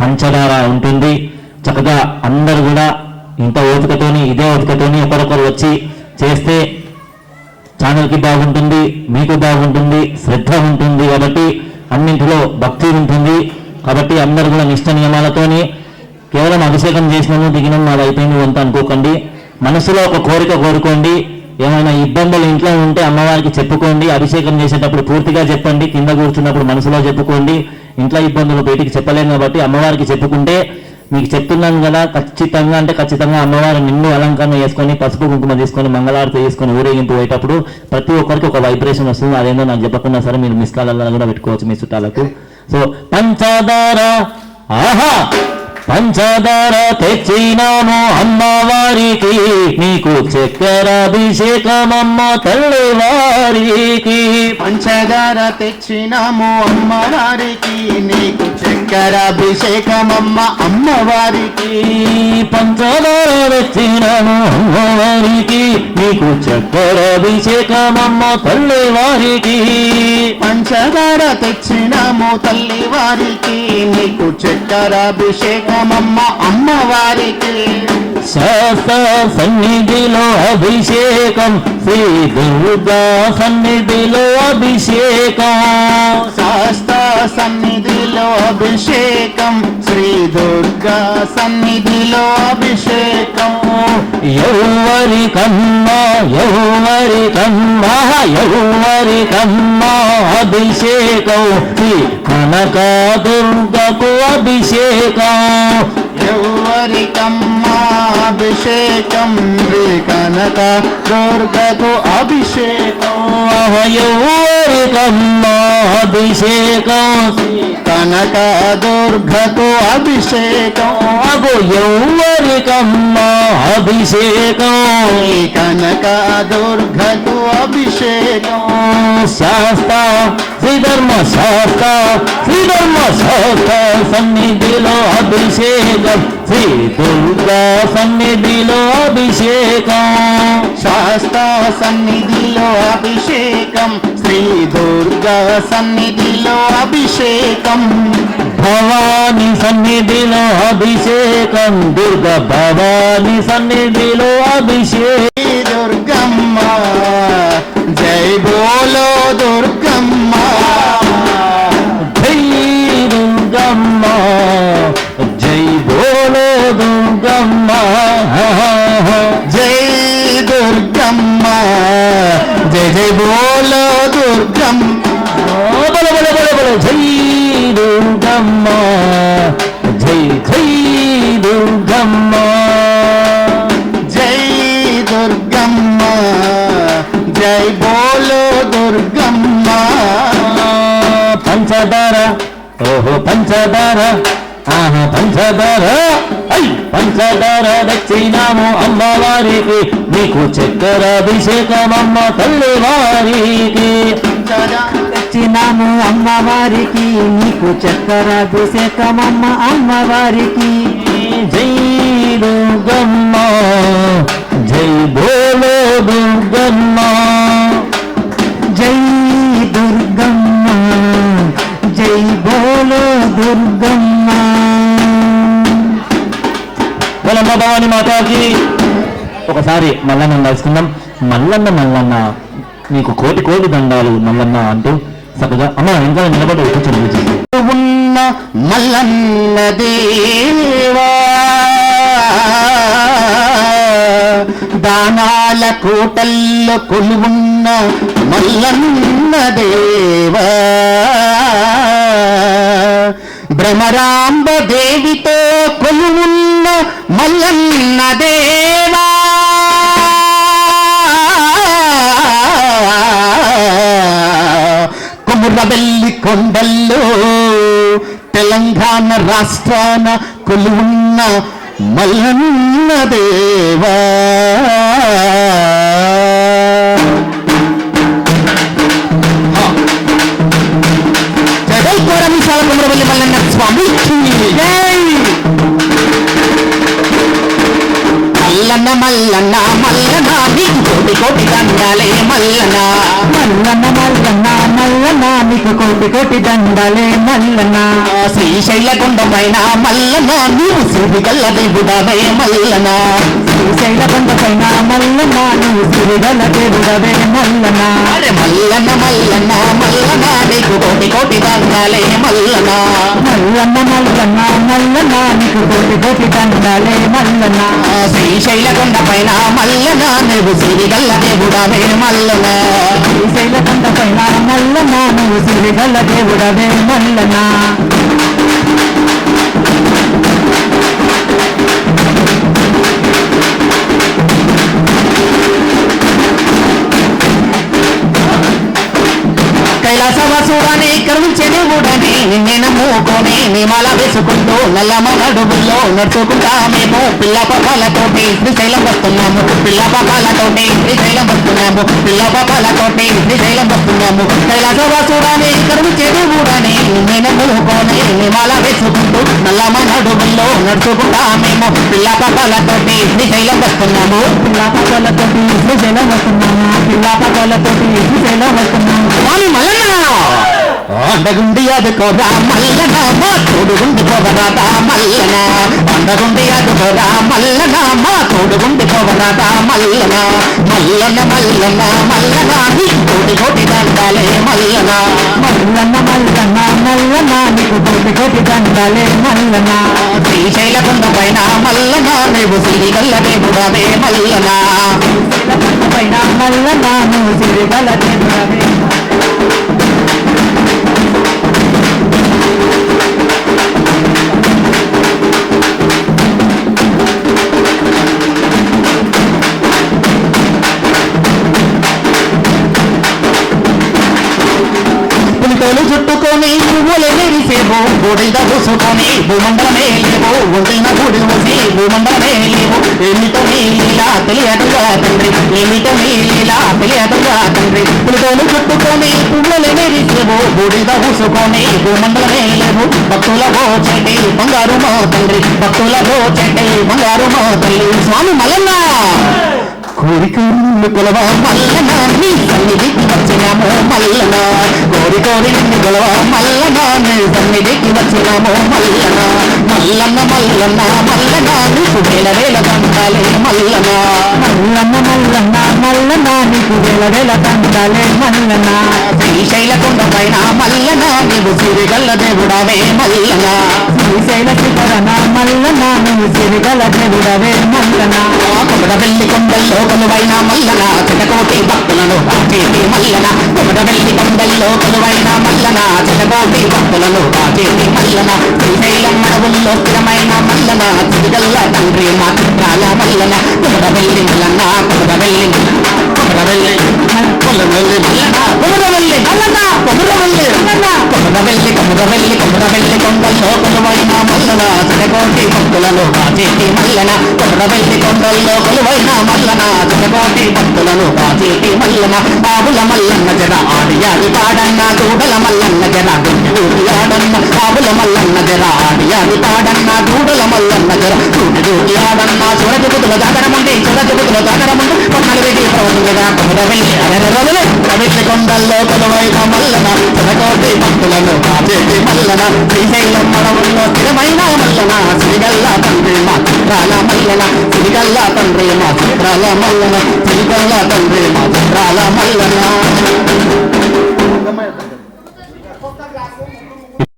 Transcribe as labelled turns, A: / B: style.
A: పంచదార ఉంటుంది. చక్కగా అందరు కూడా ఇంత ఓపికతోని ఇదే ఓపికతోని ఒకరొకరు వచ్చి చేస్తే ఛానల్కి బాగుంటుంది మీకు బాగుంటుంది శ్రద్ధ ఉంటుంది కాబట్టి అన్నింటిలో భక్తి ఉంటుంది. కాబట్టి అందరు కూడా నిష్ట నియమాలతోని కేవలం అభిషేకం చేసినాము దిగినాము అది అయిపోయింది అంత అనుకోకండి. మనసులో ఒక కోరిక కోరుకోండి. ఏమైనా ఇబ్బందులు ఇంట్లో ఉంటే అమ్మవారికి చెప్పుకోండి. అభిషేకం చేసేటప్పుడు పూర్తిగా చెప్పండి. కింద కూర్చున్నప్పుడు మనసులో చెప్పుకోండి. ఇంట్లో ఇబ్బందులు బయటికి చెప్పలేము కాబట్టి అమ్మవారికి చెప్పుకుంటే మీకు చెప్తున్నాను కదా ఖచ్చితంగా అంటే ఖచ్చితంగా అమ్మవారు నిన్ను అలంకరణ చేసుకొని పసుపు కుంకుమ తీసుకొని మంగళారతి తీసుకొని ఊరేగింపు పోయేటప్పుడు ప్రతి ఒక్కరికి ఒక వైబ్రేషన్ వస్తుంది. అదేందో నాకు చెప్పకుండా సరే మీరు మిస్ కాలలో కూడా పెట్టుకోవచ్చు మీ చుట్టాలకు. సో పంచదార ఆహా! పంచదార తెచ్చినాము అమ్మవారికి నీకు చక్కెర అభిషేకమమ్మ తల్లి వారికి
B: పంచదార తెచ్చినాము అమ్మవారికి నీకు చక్కెర అభిషేకమమ్మ అమ్మవారికి.
A: పంచదార తెచ్చినాము అమ్మవారికి నీకు చక్కెర అభిషేకమమ్మ తల్లి వారికి
B: పంచదార తెచ్చినాము తల్లి వారికి నీకు చక్కెర అభిషేకమమ్మ అమ్మవారికి
A: సన్నిధిలో అభిషేకం శ్రీ దుర్గా సన్నిధిలో అభిషేకం.
B: శాస్త్ర సన్నిధిలో అభిషేకం శ్రీ దుర్గా సన్నిధిలో అభిషేకం.
A: ఎవరి కమ్మా ఎవరి కమ్మా ఎవరి కమ్మా అభిషేకం. శ్రీ కనక దుర్గకు అభిషేకం.
B: ఎవరికమ్మా అభిషేకం శ్రీ కనక దుర్గకు అభిషేకం
A: ఎవరి కమ్మా అభిషేకం శ్రీ
B: కనక దుర్గకు అభిషేకం
A: అగు ఎవరికమ్మా అభిషేకం
B: శ్రీ కనక దుర్గకు అభిషేకం
A: శాస్త్ర శ్రీధర్మ శాస్త్ర శ్రీధర్మ శాస్త్ర సన్నిధిలో అభిషేకం శ్రీ దుర్గా సన్నిధిలో అభిషేకం
B: శాస్త్ర సన్నిధిలో అభిషేకం శ్రీ దుర్గా సన్నిధిలో అభిషేకం
A: భవాని సన్నిధిలో అభిషేకం దుర్గ భవాని సన్నిధిలో అభిషేకం
B: శ్రీ దుర్గమ్మ జై బోలో దుర్గమ్మ
A: జై బోలో దుర్గమ్మ.
B: బల
A: బల బల బల. జై దుర్గమ్మ. జై జై దుర్గమ్మ.
B: జై దుర్గమ్మ. జై బోలో దుర్గమ్మ.
A: పంచదార. ఓహో పంచదార. ఆహా పంచదార. పంచదార తెచ్చినాము అమ్మవారికి నీకు చక్కెర అభిషేకం అమ్మ తల్లి వారికి
C: తెచ్చినాము అమ్మవారికి నీకు చక్కెర అభిషేకమమ్మ అమ్మవారికి
A: జై దుర్గమ్మ జై బోలో దుర్గమ్మ. భవాని మాతాకి ఒకసారి మల్లన్న కలుసుకుందాం మల్లన్న మల్లన్న నీకు కోటి కోటి దండాలు మల్లన్న అంటూ చక్కగా అమ్మ ఇంకా నిలబడి
B: ఉన్న మల్లన్న దేవా దానాల కోటల్లో కొలువున్న మల్లన్న దేవా భ్రమరాంబ దేవితో కొలువున్న మల్లన్న దేవా. కుమురవెల్లి కొండల్లో తెలంగాణ రాష్ట్రాన కొలువున్న మల్లన్న దేవా. కోటి కోటి దండలే మల్లన్న. శ్రీశైల కొండ పైన మల్లన నీవు సిరిగల్ల దేవుడవే మల్లన
C: శ్రీశైల కొండ పైన మల్లన్న నువ్వు సిరిగల దేవుడవే మల్లన్న.
B: అరే మల్లన మల్లన మల్లన నీకు కోటి కోటి దండాలే మల్లన
C: మల్లన్న మల్లన్న మల్లన్న నీకు కోటి కోటి దండాలే మల్లన్న.
B: శ్రీశైల కొండ పైన మల్లన నీవు సిరిగల్ల దేవుడవే మల్లన
C: శ్రీశైల కొండ పైన మల్లన్న నువ్వు సిరిగల దేవుడవే మల్లన్న.
B: చూడని దేవుడని మూకొని నిమల వేసుకుంటూ నల్లమ్మ నడుగుల్లో నడుచుకుంటా మేము. పిల్ల పాపాలతోటి శ్రీశైలం వస్తున్నాము. పిల్ల పాపాలతోటి శ్రీశైలం వస్తున్నాము. పిల్ల పాపాలతోటి శ్రీశైలం వస్తున్నాము. కైలాసవాసుడని కరుణించే దేవుడని నిన్నే నమ్ముకొని నీ మాల వేసుకుంటూ నల్లమ్మ నడుగుల్లో నడుచుకుంటా మేము. పిల్ల పాపాలతోటి శ్రీశైలం వస్తున్నాము.
C: పిల్ల పగలతోటి శ్రీశైలం వస్తున్నాము. పిల్ల పగలతోటి శ్రీశైలం వస్తున్నాము.
B: మల్లన్న అండగుండి అదుకోరా మల్లన మా తోడుగుండి పోవరాదా మల్లన. అండగుండి అదుకోరా మల్లన మా తోడుగుండి పోవరాదా మల్లన. మల్లన మల్లన మల్లన నీ కోటి కోటి దండాలే మల్లన.
C: మల్లన్న మల్లన్న మల్లన్న నీకు కోటి కోటి దండాలే మల్లన్న
B: శ్రీశైల కొండ పైన మల్లన నీవు సిరిగల్ల దేవుడవే మల్లన.
C: పైన మల్లన్న నువ్వు సిరిగల దేవుడవే
B: నీవు లేవు ఒంటిన బూడి మూసి భూమండలమే లేవు ఏమిటో నీ లీలా తెలియదుగా తండ్రి ఏమిటో నీ లీలా తెలియదుగా తండ్రి పులితోలు చుట్టుకొని పువ్వులు మెరిసేవు బూడిద పూసుకొని భూమండలమే లేవు భక్తుల చెట్టి బంగారు మా తండ్రి భక్తుల చెట్టి బంగారు మా తల్లి స్వామి మల్లన్న! కోరిక నిన్ను కొలవ మల్లన? నీ సన్నిధికి వచ్చినాము మల్లన? కోరి కోరి నిన్ను కొలవ మల్లన? నీ సన్నిధికి వచ్చినాము మల్లన? మల్లన్న మల్లన్న మల్లన? నీకు వేల వేల దండాలే మల్లన?
C: మల్లన్న నీకు వేల వేల
B: శ్రీశైల కొండ పైన మల్లన నీవు సిరిగల్ల దేవుడవే మల్లన.
C: శ్రీశైల శిఖరన మల్లన నువ్వు సిరిగల దేవుడవే మల్లన.
B: కొమడ వెళ్ళి కొండల్లో కొలువైన మల్లన చిటకోటి భక్తులను కాచేది మల్లన. కొమడ వెళ్ళి కొండల్లో కొలువైన మల్లన చిటకోటి భక్తులను కాచేది మల్లన. శ్రీశైలం అడవుల్లో స్థిరమైన మల్లన చిరుగల్ల తండ్రి మా చిత్రాల మల్లన. కొమడ వెళ్ళి మల్లన కొమడ వెళ్ళి మల్లన. కొమడ వెళ్ళి మల్లన కొమడ వెళ్ళి మల్లన కొమడ వెళ్ళి కొమడ వెళ్ళి కొమడ వెళ్ళి కొండల్లో కొలువైన మల్లన చిటకోటి భక్తులను కాచేటి మల్లన కొమడ కొండల్లో కొలువైన మల్లన చిటకోటి భక్తులను కాచేటి మల్లన బాబుల మల్లన్న జర ఆడియాది పాడన్న దూడల మల్లన్న జర దూడి ఆడన్న బాబుల మల్లన్న జర ఆడియాది పాడన్న దూడల మల్లన్న జర దూడి దూడి ఆడన్న చూడటి బుద్ధుల జాగరముండి చూడటి బుద్ధుల జాగరముండి కొన్నలు వేడి ప్రవృత్తిగా కొమడ వెళ్ళి అరరరలే కొండల్లో కొలువైన మల్లన చిటకోటి భక్తులను మల్లన శ్రీశైల మడవుల్లో స్థిరమైన మల్లన శ్రీగల్ల తండ్రి మా చిత్రాల మల్లన శ్రీగల్ల తండ్రి మా చిత్రాల మల్లన శ్రీగల్ల తండ్రి మా చిత్రాల మల్లన